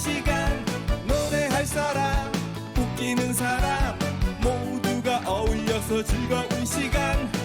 시간 노래할 사람 웃기는 사람 모두가 어울려서 즐거운 시간.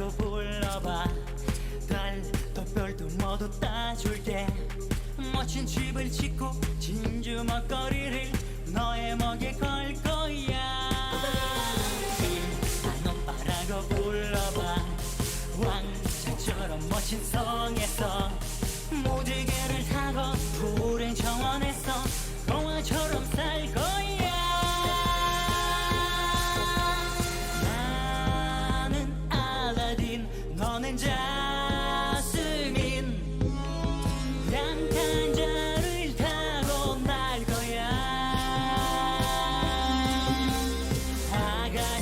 나라고 불러봐. 달도 별도 모두 따줄게. 멋진 집을 짓고 진주 먹거리를 너의 목에 걸 거야 아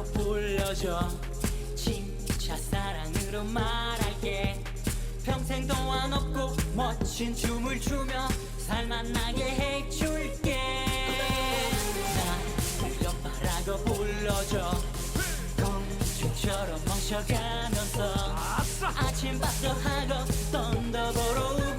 오빠라고 불러줘. 진짜 사랑으로 말할게. 평생 동안 없고 멋진 춤을 추며 살만나게 해줄게. 나를 오빠라고 불러줘. 공주처럼 멈춰가면서 아침밥도 하고 던더 보러 오고